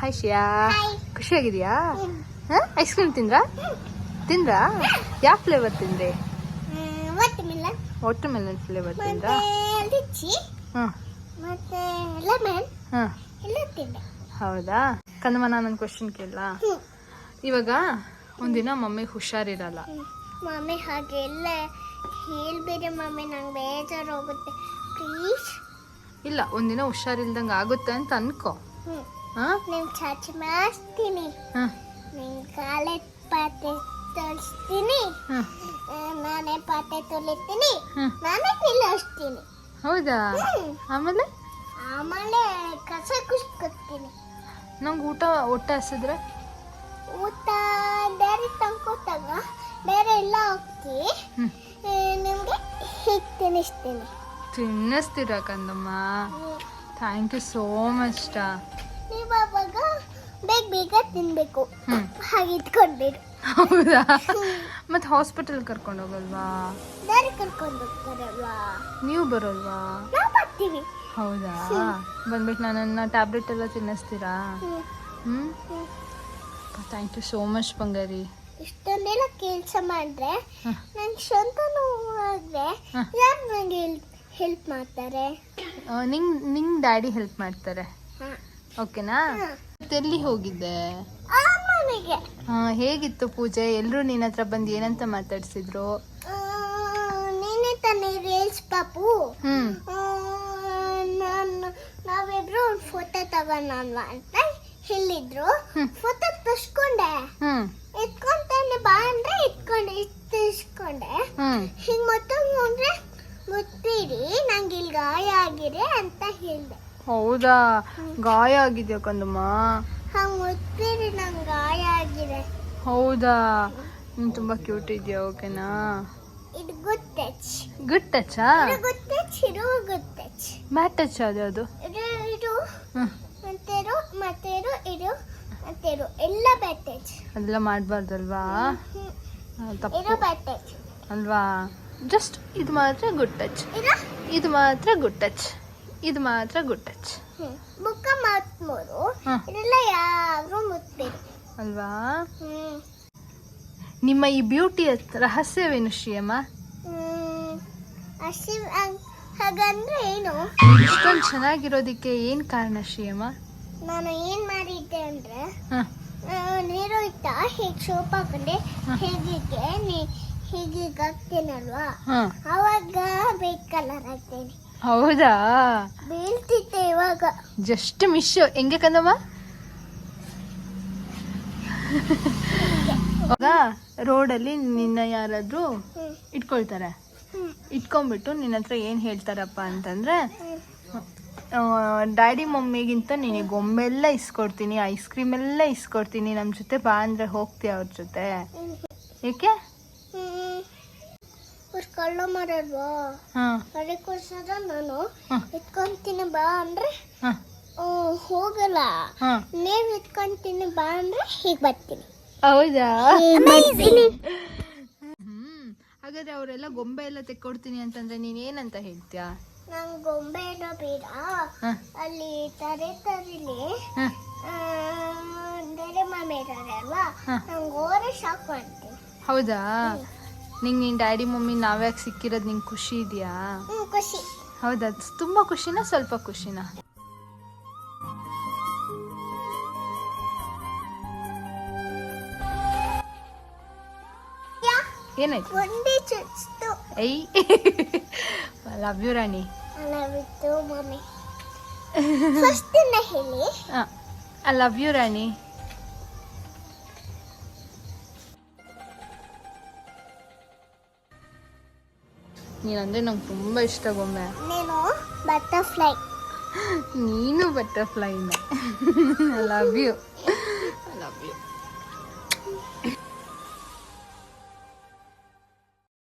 Hi Shiya ಖುಷಿಯಾಗಿದೆಯಾ ಹಾಂ? Ice cream ತಿಂದ್ರಾ? ತಿಂದ್ರಾ? ಯಾವ ಫ್ಲೇವರ್ ತಿಂದ್ರಿ? ವಾಟರ್ ಮಿಲನ್ ಫ್ಲೇವರ್ ತಿಂದ್ರಾ? ಹಾಂ. ಹೌದಾ? ಕಂದಮ್ಮ ನಾನು ಕ್ವಶನ್ ಕೇಳ. ಇವಾಗ ಒಂದಿನ ಮಮ್ಮಿ ಹುಷಾರಿರಲ್ಲ. ಮಮ್ಮಿ ಹಾಗೆಲ್ಲ ಹೇಳ್ಬೇಡಿ ಮಮ್ಮಿ ನಂಗೆ ಬೇಜಾರು ಹೋಗುತ್ತೆ. ಪ್ಲೀಸ್ ಇಲ್ಲ ಒಂದಿನ ಹುಷಾರಿಲ್ದಂಗೆ ಆಗುತ್ತೆ ಅಂತ ಅನ್ಕೋ. ಹಾಂ? ನಿಮ್ಮ ಚಾಚಿ ಮಾಡ್ತೀನಿ ಹಾಂ. ನಿಮ್ಮ ಕಾಲೇಜ್ ಪಾತೆ ತೊಳಿಸ್ತೀನಿ. ಹಾಂ. ನಾನೇ ಪಾತ್ರೆ ತೊಳಿತೀನಿ. ಹಾಂ. ನಾನೇ ನಿಲ್ಲಿಸ್ತೀನಿ ಹೌದಾ. ಆಮೇಲೆ? ಆಮೇಲೆ ಕಸ ಕುಸ್ಕೊತೀನಿ. ನಂಗೆ ಊಟ ಹೊಟ್ಟೆ ಹಸಿದ್ರೆ ಊಟ ಬೇರೆ ತಂಕೋತಾಗ ಬೇರೆ ಎಲ್ಲ ಹ್ಞೂ ನಿಮಗೆ ಹೀಗೆ ತಿನ್ನಿಸ್ತೀನಿ. ತಿನ್ನಿಸ್ತೀರ ಕಂದಮ್ಮ? ಥ್ಯಾಂಕ್ ಯು ಸೋ ಮಚ್ ಬೇಗ ತಿನ್ಬೇಕು. ಹಾಗೆ ಇಟ್ಕೊಂಡಿರು ಹೌದಾ? ಮತ್ತೆ ಹಾಸ್ಪಿಟಲ್ ಕರ್ಕೊಂಡು ಹೋಗಲ್ವಾ? ದಾರಿ ಕರ್ಕೊಂಡು ಹೋಗ್ತಾರಲ್ವಾ? ನೀವು ಬರೋಲ್ವಾ? ನಾವು ಬರ್ತೀವಿ. ಹೌದಾ? ಬಂದ್ಬಿಟ್ಟು ನನ್ನ ಟ್ಯಾಬ್ಲೆಟ್ ಎಲ್ಲ ತಿನ್ನಿಸ್ತೀರಾ? ಹ್ಮ್. ಹ್ಞೂ. ಥ್ಯಾಂಕ್ ಯು ಸೋ ಮಚ್ ಬಂಗಾರಿ. ಇಷ್ಟೊಂದೆಲ್ಲ ಕೆಲಸ ಮಾಡಿದ್ರೆ. ನಂಗೆ ಸ್ವಂತ ನೋವು ಆದರೆ ಯಾರು ನನಗೆ ಹೆಲ್ಪ್ ಮಾಡ್ತಾರೆ? ನಿಂಗೆ ನಿಂಗೆ ಡ್ಯಾಡಿ ಹೆಲ್ಪ್ ಮಾಡ್ತಾರೆ. ಓಕೆನಾ ಮತ್ತೆ ಎಲ್ಲಿ ಹೋಗಿದ್ದೆ? ಹಾ ಹೇಗಿತ್ತು ಪೂಜೆ? ಎಲ್ಲರೂ ನಿನ್ನ ಹತ್ರ ಬಂದು ಏನಂತ ಮಾತಾಡಿಸಿದ್ರು? ನೀನೇ ತಾನೇ ರೀಲ್ಸ್ ಪಾಪು. ಹ್ಞೂ ನಾನು ನಾವಿಬ್ರು ಒಂದು ಫೋಟೋ ತಗೋಣಲ್ವಾ ಅಂತ ಹೇಳಿದ್ರು. ಹ್ಮ್. ಫೋಟೋ ತಸ್ಕೊಂಡೆ ಹ್ಞೂ ಎತ್ಕೊಂತಾನೆ ಬಾ ಅಂದ್ರೆ ಎತ್ಕೊಂಡೆ ತರ್ಸ್ಕೊಂಡೆ ಹಿಂಗ್ ಮತ್ತೆ ಹೋದ್ರೆ ಗೊತ್ತೀರಿ ನಂಗೆ ಇಲ್ಲಿ ಗಾಯ ಆಗಿದೆ ಅಂತ ಹೇಳ್ದೆ. ಹೌದಾ? ಗಾಯ ಆಗಿದೆ ಕಂದಮ್ಮ. ಹಂಗ್ ಮುತ್ತೀರಿ ನಂಗೆ ಗಾಯ ಆಗಿದೆ. ಹೌದಾ? ನೀನು ತುಂಬಾ ಕ್ಯೂಟ್ ಇದೆಯಾ ಓಕೆನಾ? ಇದು ಗುಡ್ ಟಚ್ ಗುಡ್ ಟಚಾ ಗುಡ್ ಟಚ್ ಇದು ಗುಡ್ ಟಚ್ ಬ್ಯಾಡ್ ಟಚ್ ಅದು ಅದು? ಇದು ಇದು. ಮತ್ತೇರು ಇದು ಮತ್ತೇರು ಎಲ್ಲ ಬ್ಯಾಡ್ ಟಚ್ ಅದೆಲ್ಲ ಮಾಡಬಾರ್ದಲ್ವಾ? ಇದು ಬ್ಯಾಡ್ ಟಚ್ ಅಲ್ವಾ? ಜಸ್ಟ್ ಇದು ಮಾತ್ರ ಗುಡ್ ಟಚ್ ಇದು ಮಾತ್ರ ಗುಡ್ ಟಚ್ ಇದು ಮಾತ್ರ ಗುಡ್ ಟಚ್. ಬುಕ್ಕ ಮೂರು ಹಾಂ. ಇದೆಲ್ಲ ಯಾರು ಮುತ್ಬೇಡಿ ಅಲ್ವಾ? ನಿಮ್ಮ ಈ ಬ್ಯೂಟಿ ರಹಸ್ಯವೇನು ಶ್ರೀಯಮ್ಮ? ಹ್ಮ್. ಹಸಿ ಹಾಗಂದ್ರೆ ಏನು? ಇಷ್ಟೊಂದು ಚೆನ್ನಾಗಿರೋದಕ್ಕೆ ಏನು ಕಾರಣ ಶ್ರೀಯಮ್ಮ? ನಾನು ಏನ್ ಮಾಡಿದ್ದೆ ಅಂದ್ರೆ ನೀರು ಇತ್ತ ಹೀಗೆ ಸೋಪ್ ಹಾಕೊಂಡೆ ಹ. ಹೀಗೆ ನೀ ಹೀಗೆ ಹಾಕ್ತೇನಲ್ವಾ? ಅವಾಗ ಬೇಕ್ ಕಲರ್ ಹಾಕ್ತೇನೆ ಹೌದಾ? ಬೀಳ್ತಿದ್ದೆ ಇವಾಗ. Just miss. ಹೆಂಗೆ ಕಂದಮ್ಮ? ರೋಡ್ ರೋಡಲ್ಲಿ ನಿನ್ನ ಯಾರಾದರೂ ಇಟ್ಕೊಳ್ತಾರೆ. ಇಟ್ಕೊಂಡ್ಬಿಟ್ಟು ನಿನ್ನ ಹತ್ರ ಏನು ಹೇಳ್ತಾರಪ್ಪ ಅಂತಂದರೆ ಡ್ಯಾಡಿ ಮಮ್ಮಿಗಿಂತ ನಿನಗೆ ಗೊಂಬೆಲ್ಲ ಇಸ್ಕೊಡ್ತೀನಿ ಐಸ್ ಕ್ರೀಮ್ ಎಲ್ಲ ಇಸ್ಕೊಡ್ತೀನಿ ನಮ್ಮ ಜೊತೆ ಬಾ ಅಂದರೆ ಹೋಗ್ತೀಯ ಅವ್ರ ಜೊತೆ. ಏಕೆ? ಕಳ್ಳ ಮಾಡಲ್ವಾ ಅದಕ್ಕೋಸ್ಕರ ನಾನು. ಇಟ್ಕೊಂತೀನಿ ಬಾ ಅಂದ್ರೆ ಹೋಗಲ್ಲ. ನೀವ್ ಇಟ್ಕೊಂತೀನಿ ಬಾ ಅಂದ್ರೆ ಹೀಗ್ ಬರ್ತೀನಿ. ಹೌದಾ? ಹಾಗಾದ್ರೆ ಅವರೆಲ್ಲ ಗೊಂಬೆ ಎಲ್ಲ ತೆಕ್ಕೊಡ್ತೀನಿ ಅಂತಂದ್ರೆ ನೀನ್ ಏನಂತ ಹೇಳ್ತೀಯಾ? ನಂಗ್ ಗೊಂಬೆ ಏನೋ ಬೇಡ. ಅಲ್ಲಿ ತರೆ ತರಿಲಿ. ಬೇರೆ ಮಾಮಿ ಇದ್ದಾರೆ ಅಲ್ವಾ. ನಂಗೆ ಓರೆ ಶಾಕ್ ಮಾಡ್ತೀನಿ. ಹೌದಾ? ನಿಂಗೆ ನಿನ್ ಡ್ಯಾಡಿ ಮಮ್ಮಿ ನಾವ್ಯಾಕೆ ಸಿಕ್ಕಿರೋದು ನಿಂಗೆ ಖುಷಿ ಇದೆಯಾ? ಖುಷಿ. ಹೌದಾ? ತುಂಬಾ ಖುಷಿನಾ ಸ್ವಲ್ಪ ಖುಷಿನಾ? ಏನಾಯ್ತು? ಐ ಲವ್ ಯು ರಾಣಿ. ಐ ಲವ್ ಯು ರಾಣಿ. ನೀನಂದ್ರೆ ನಂಗೆ ತುಂಬ ಇಷ್ಟ ಗೊಂಬೆ ನೀನು ಬಟರ್ಫ್ಲೈ ನೀನು ಬಟರ್ಫ್ಲೈನೇ love you I love you